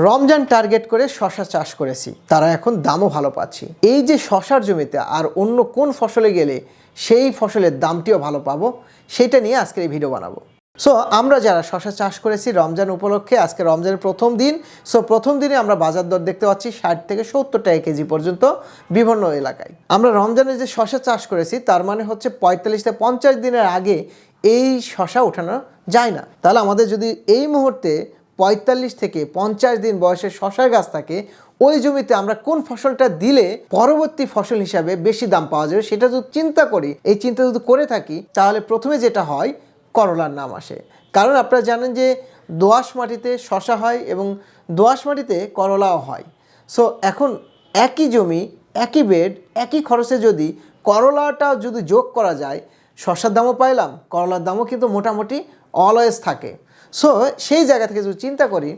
Ramzan target করে শশা চাষ করেছি। তারা এখন দামও ভালো পাচ্ছি। এই যে শশার জমিতে আর অন্য কোন ফসলে গেলে সেই ফসলের দামটিও ভালো পাবো, সেটা নিয়ে আজকের এই ভিডিও বানাবো। সো আমরা যারা শশা চাষ করেছি রমজান উপলক্ষে, আজকে রমজানের প্রথম দিন। সো প্রথম দিনে আমরা বাজার দর দেখতে পাচ্ছি ষাট থেকে সত্তর টাকা কেজি পর্যন্ত বিভিন্ন এলাকায়। আমরা রমজানে যে শশা চাষ করেছি, তার মানে হচ্ছে পঁয়তাল্লিশ থেকে পঞ্চাশ দিনের আগে এই শশা ওঠানো যায় না। তাহলে আমাদের যদি এই মুহূর্তে পঁয়তাল্লিশ থেকে পঞ্চাশ দিন বয়সের শশার গাছ থাকে, ওই জমিতে আমরা কোন ফসলটা দিলে পরবর্তী ফসল হিসাবে বেশি দাম পাওয়া যাবে সেটা যদি চিন্তা করি, এই চিন্তা যদি করে থাকি, তাহলে প্রথমে যেটা হয়, করলার নাম আসে। কারণ আপনারা জানেন যে দোআঁশ মাটিতে শশা হয় এবং দোআঁশ মাটিতে করলাও হয়। সো এখন একই জমি, একই বেড একই খরচে যদি করলাটা যদি যোগ করা যায়, শশার দামও পাইলাম, করলার দামও কিন্তু মোটামুটি অলওয়েজ থাকে। সো সেই জায়গা থেকে যদি চিন্তা করি,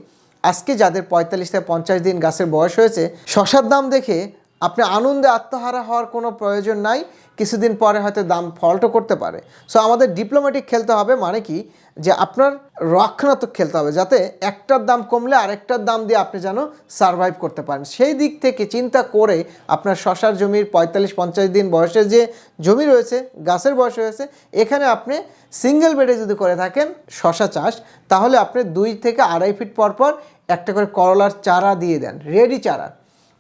আজকে যাদের পঁয়তাল্লিশ থেকে পঞ্চাশ দিন গাছের বয়স হয়েছে, শশার দাম দেখে আপনি আনন্দে আত্মহারা হওয়ার কোনো প্রয়োজন নাই। কিছুদিন পরে হয়তো দাম ফল্টও করতে পারে। সো আমাদের ডিপ্লোম্যাটিক খেলতে হবে মানে কি? যে আপনার রক্ষণাত্মক খেলতে হবে যাতে একটার দাম কমলে আরেকটার দাম দিয়ে আপনি যেন সারভাইভ করতে পারেন। সেই দিক থেকে চিন্তা করে আপনার শশার জমির পঁয়তাল্লিশ, পঞ্চাশ দিন বয়সের যে জমি রয়েছে, গাছের বয়স রয়েছে, এখানে আপনি সিঙ্গেল বেডে যদি করে থাকেন শশা চাষ, তাহলে আপনি দুই থেকে আড়াই ফিট পর পর একটা করে করলার চারা দিয়ে দেন রেডি চারা।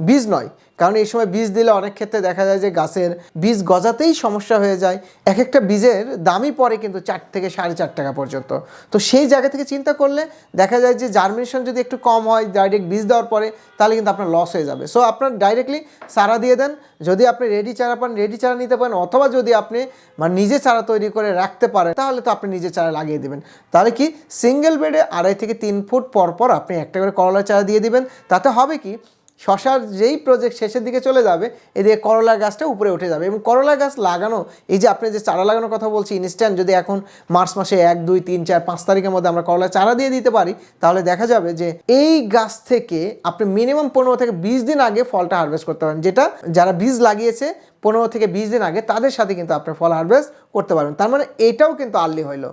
বীজ নয়। কারণ এই সময় বীজ দিলে অনেক ক্ষেত্রে দেখা যায় যে গাছের বীজ গজাতেই সমস্যা হয়ে যায়। এক একটা বীজের দামই পড়ে কিন্তু চার থেকে সাড়ে চার টাকা পর্যন্ত। তো সেই জায়গা থেকে চিন্তা করলে দেখা যায় যে জার্মিনেশন যদি একটু কম হয় ডাইরেক্ট বীজ দেওয়ার পরে, তাহলে কিন্তু আপনার লস হয়ে যাবে। সো আপনার ডাইরেক্টলি চারা দিয়ে দেন। যদি আপনি রেডি চারা পান রেডি চারা নিতে পারেন, অথবা যদি আপনি মানে নিজে চারা তৈরি করে রাখতে পারেন, তাহলে তো আপনি নিজে চারা লাগিয়ে দেবেন। তাহলে কি সিঙ্গেল বেডে আড়াই থেকে তিন ফুট পর পর আপনি একটা করে করলা চারা দিয়ে দিবেন। তাতে হবে কি শশার যেই প্রজেক্ট শেষের দিকে চলে যাবে, এদিকে করলা গাছটা উপরে উঠে যাবে। এবং করলা গাছ লাগানো, এই যে আপনি যে চারা লাগানোর কথা বলছি ইনস্ট্যান্ট যদি এখন মার্চ মাসে এক, দুই, তিন, চার, পাঁচ তারিখের মধ্যে আমরা করলা চারা দিয়ে দিতে পারি, তাহলে দেখা যাবে যে এই গাছ থেকে আপনি মিনিমাম পনেরো থেকে বিশ দিন আগে ফলটা হারভেস্ট করতে পারেন। যেটা যারা বীজ লাগিয়েছে, পনেরো থেকে বিশ দিন আগে, তাদের সাথে কিন্তু আপনি ফল হারভেস্ট করতে পারবেন। তার মানে এটাও কিন্তু আর্লি হইল।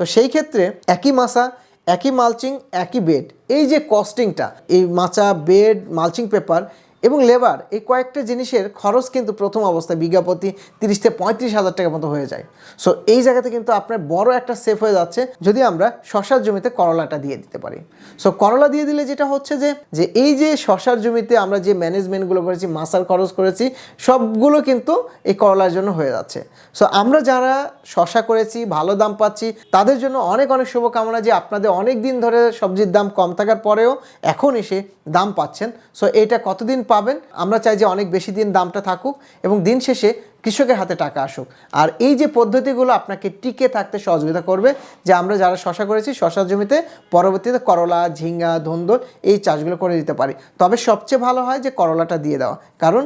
তো সেই ক্ষেত্রে একই মাসা একই মালচিং একই বেড এই যে কস্টিংটা এই মাচা বেড মালচিং পেপার এবং লেবার এই কয়েকটা জিনিসের খরচ কিন্তু প্রথম অবস্থায় বিজ্ঞাপতি তিরিশ থেকে পঁয়ত্রিশ হাজার টাকার মতো হয়ে যায়। সো এই জায়গাতে কিন্তু আপনার বড় একটা সেফ হয়ে যাচ্ছে যদি আমরা শশার জমিতে করলাটা দিয়ে দিতে পারি। সো করলা দিয়ে দিলে যেটা হচ্ছে যে যে এই যে শশার জমিতে আমরা যে ম্যানেজমেন্টগুলো করেছি, মাসার খরচ করেছি, সবগুলো কিন্তু এই করলার জন্য হয়ে যাচ্ছে। সো আমরা যারা শশা করেছি, ভালো দাম পাচ্ছি, তাদের জন্য অনেক অনেক শুভকামনা যে আপনাদের অনেক দিন ধরে সবজির দাম কম থাকার পরেও এখন এসে দাম পাচ্ছেন। সো এটা কতদিন পাবেন। আমরা চাই যে অনেক বেশি দিন দামটা থাকুক এবং দিন শেষে কৃষকের হাতে টাকা আসুক। আর এই যে পদ্ধতিগুলো আপনাকে টিকে থাকতে সহযোগিতা করবে, যে আমরা যারা শশা করেছি, শশার জমিতে পরবর্তীতে করলা, ঝিঙ্গা, ধন্দল এই চাষগুলো করে দিতে পারি। তবে সবচেয়ে ভালো হয় যে করলাটা দিয়ে দেওয়া। কারণ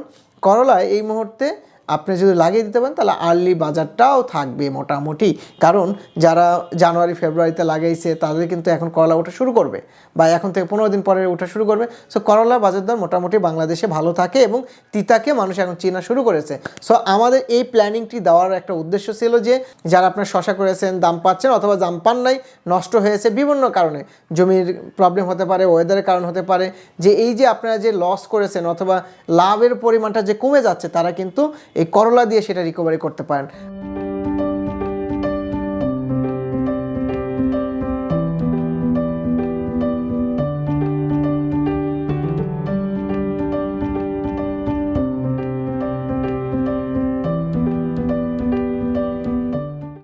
করলায় এই মুহূর্তে আপনি যদি লাগিয়ে দিতে পারেন, তাহলে আর্লি বাজারটাও থাকবে মোটামুটি। কারণ যারা জানুয়ারি, ফেব্রুয়ারিতে লাগাইছে তাদের কিন্তু এখন করলা ওঠা শুরু করবে বা এখন থেকে পনেরো দিন পরে ওঠা শুরু করবে। সো করলা বাজার দর মোটামুটি বাংলাদেশে ভালো থাকে এবং তিতাকে মানুষ এখন চেনা শুরু করেছে। সো আমাদের এই প্ল্যানিংটি দেওয়ার একটা উদ্দেশ্য ছিল যে, যারা আপনার শশা করেছেন, দাম পাচ্ছেন অথবা দাম পান নাই, নষ্ট হয়েছে বিভিন্ন কারণে। জমির প্রবলেম হতে পারে ওয়েদারের কারণ হতে পারে। যে এই যে আপনারা যে লস করেছেন অথবা লাভের পরিমাণটা যে কমে যাচ্ছে, তারা কিন্তু এই করলা দিয়ে সেটা রিকভারি করতে পারেন।